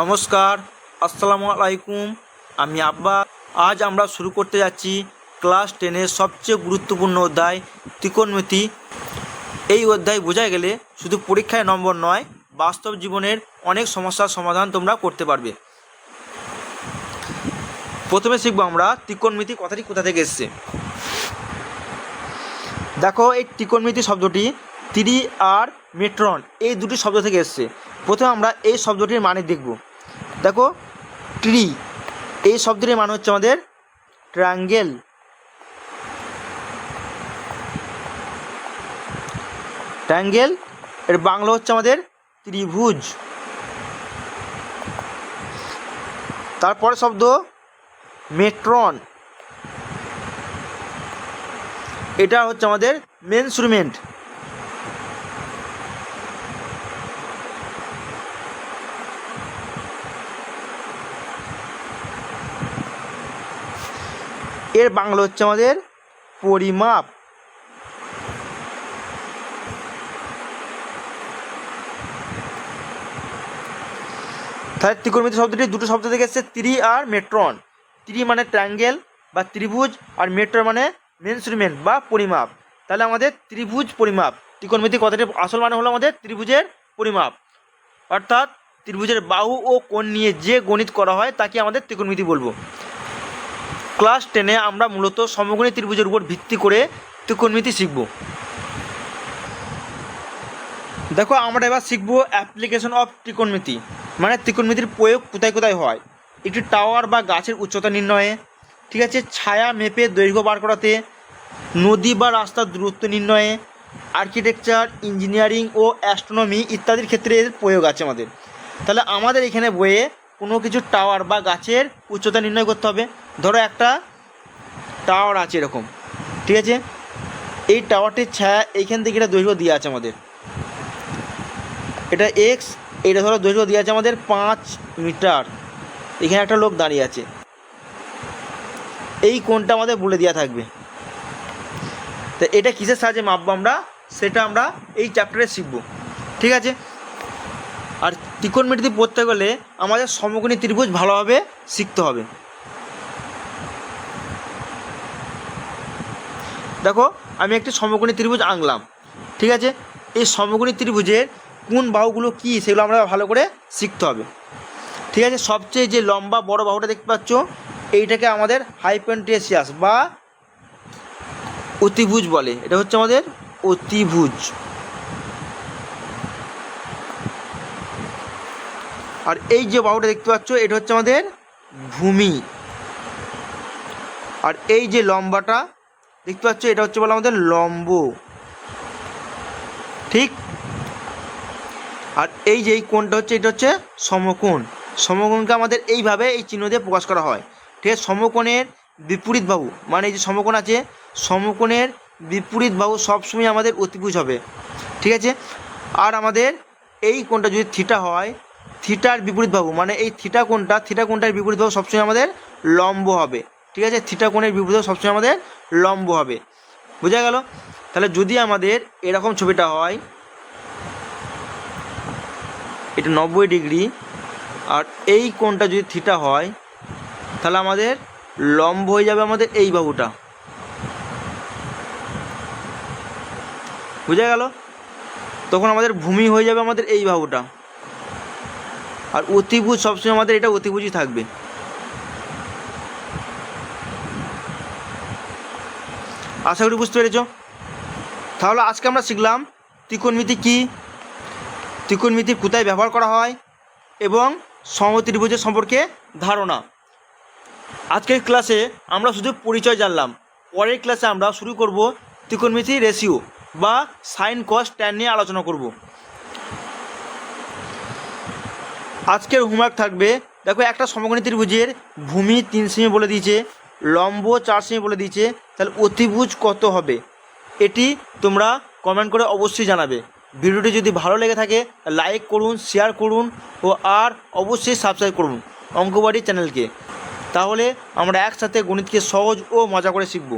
নমস্কার, আসসালামু আলাইকুম। আমি আব্বা। আজ আমরা শুরু করতে যাচ্ছি ক্লাস টেনের সবচেয়ে গুরুত্বপূর্ণ অধ্যায়, ত্রিকোণমিতি। এই অধ্যায় বোঝা গেলে শুধু পরীক্ষায় নম্বর নয়, বাস্তব জীবনের অনেক সমস্যার সমাধান তোমরা করতে পারবে। প্রথমে শিখব আমরা ত্রিকোণমিতি কথাটি কোথা থেকে এসছে। দেখো, এই ত্রিকোণমিতি শব্দটি ত্রি আর মেট্রন, এই দুটি শব্দ থেকে এসছে। প্রথমে আমরা এই শব্দটির মানে দেখব। দেখো ট্রি এই শব্দটির মানে হচ্ছে আমাদের ট্রাঙ্গেল ট্রাঙ্গেল এর বাংলা হচ্ছে আমাদের ত্রিভুজ। তারপরে শব্দ মেট্রন এটা হচ্ছে আমাদের মেনস্ট্রুমেন্ট এর বাংলা হচ্ছে আমাদের পরিমাপ। তাহলে ত্রিকোণমিতি শব্দটি দুটো শব্দ থেকে এসেছে, ত্রি আর মেট্রন। ত্রি মানে ট্রাঙ্গেল বা ত্রিভুজ আর মেট্রন মানে মেনস্ট্রুমেন্ট বা পরিমাপ। তাহলে আমাদের ত্রিভুজ পরিমাপ ত্রিকোণমিতি কথাটি আসল মানে হলো আমাদের ত্রিভুজের পরিমাপ। অর্থাৎ ত্রিভুজের বাহু ও কোণ নিয়ে যে গণিত করা হয় তাকে আমাদের ত্রিকোণমিতি বলব। ক্লাস টেনে আমরা মূলত সমগণী ত্রিভুজের উপর ভিত্তি করে ত্রিকোণমিতি শিখব। দেখো, আমরা এবার শিখব অ্যাপ্লিকেশন অফ ত্রিকোণমিতি। মানে ত্রিকোণমিতির প্রয়োগ কোথায় কোথায় হয়? একটি টাওয়ার বা গাছের উচ্চতা নির্ণয়ে, ঠিক আছে? ছায়া মেপে দৈর্ঘ্য বার করাতে, নদী বা রাস্তার দূরত্ব নির্ণয়ে আর্কিটেকচার ইঞ্জিনিয়ারিং ও অ্যাস্ট্রোনমি ইত্যাদির ক্ষেত্রে এর প্রয়োগ আছে আমাদের। তাহলে আমাদের এখানে বইয়ে কোনো কিছু টাওয়ার বা গাছের উচ্চতা নির্ণয় করতে হবে। ধরো একটা টাওয়ার আছে এরকম, ঠিক আছে? এই টাওয়ারটির ছায়া এইখান থেকে এটা দৈর্ঘ্য দিয়ে আছে আমাদের। এটা এক্স এটা ধরো দৈর্ঘ্য দিয়ে আছে আমাদের পাঁচ মিটার। এখানে একটা লোক দাঁড়িয়ে আছে। এই কোণটা আমাদের বলে দেওয়া থাকবে। তো এটা কিসের সাহায্যে মাপবো আমরা? সেটা আমরা এই চ্যাপ্টারে শিখব। ঠিক আছে? আর ত্রিকোণমিতি পড়তে গেলে আমাদের সমকোণী ত্রিভুজ ভালোভাবে শিখতে হবে। দেখো, আমি একটি সমকোণী ত্রিভুজ আঁকলাম, ঠিক আছে? এই সমকোণী ত্রিভুজের কোন বাহুগুলো কী সেগুলো আমরা ভালো করে শিখতে হবে। ঠিক আছে? সবচেয়ে যে লম্বা বড় বাহুটা দেখতে পাচ্ছ, এইটাকে আমাদের হাইপেন্টেসিয়াস বা অতিভুজ বলে। এটা হচ্ছে আমাদের অতিভুজ। আর এই যে বাহুটা দেখতে পাচ্ছ, এটা হচ্ছে আমাদের ভূমি। আর এই যে লম্বাটা, দেখতে পাচ্ছ, এটা হচ্ছে বলে আমাদের লম্ব। ঠিক? আর এই যে এই কোণটা হচ্ছে, এটা হচ্ছে সমকোণ। সমকোণকে আমাদের এইভাবে এই চিহ্ন দিয়ে প্রকাশ করা হয়। ঠিক আছে? সমকোণের বিপরীত বাহু মানে এই যে সমকোণ আছে, সমকোণের বিপরীত বাহু সবসময় আমাদের অতিভুজ হবে। ঠিক আছে? আর আমাদের এই কোণটা যদি থিটা হয় থিটার বিপরীত বাহু মানে এই থিটা কোণটা, থিটা কোণটার বিপরীত বাহু সবসময় আমাদের লম্ব হবে। ঠিক আছে? থিটা কোণের বিপরীত বাহু সবসময় আমাদের লম্ব হবে। বোঝা গেল? তাহলে যদি আমাদের এরকম ছবিটা হয়, এটা নব্বই ডিগ্রি, আর এই কোণটা যদি থিটা হয়, তাহলে আমাদের লম্ব হয়ে যাবে আমাদের এই বাহুটা। বুঝা গেল? তখন আমাদের ভূমি হয়ে যাবে আমাদের এই বাহুটা। আর অতিভুজ সবসময় আমাদের এটা অতিভুজই থাকবে। আশা করি বুঝতে পেরেছ? তাহলে আজকে আমরা শিখলাম ত্রিকোণমিতি কী? ত্রিকোণমিতির কোথায় ব্যবহার করা হয়? এবং সমত্রিভুজের সম্পর্কে ধারণা। আজকের ক্লাসে আমরা শুধু পরিচয় জানলাম। পরের ক্লাসে আমরা শুরু করব ত্রিকোণমিতি রেশিও বা সাইন কস ট্যান নিয়ে আলোচনা করব। আজকের হোমওয়ার্ক থাকবে। দেখো একটা সমকোণী ত্রিভুজের ভূমি তিন সেমি বলে দিয়েছে, লম্ব চার সেমি বলে দিয়েছে, তাহলে অতিভুজ কত হবে? এটি তোমরা কমেন্ট করে অবশ্যই জানাবে। ভিডিওটি যদি ভালো লেগে থাকে লাইক করুন শেয়ার করুন, ও আর অবশ্যই সাবস্ক্রাইব করুন অঙ্কবাড়ি চ্যানেলকে তাহলে আমরা একসাথে গণিতকে সহজ ও মজা করে শিখব।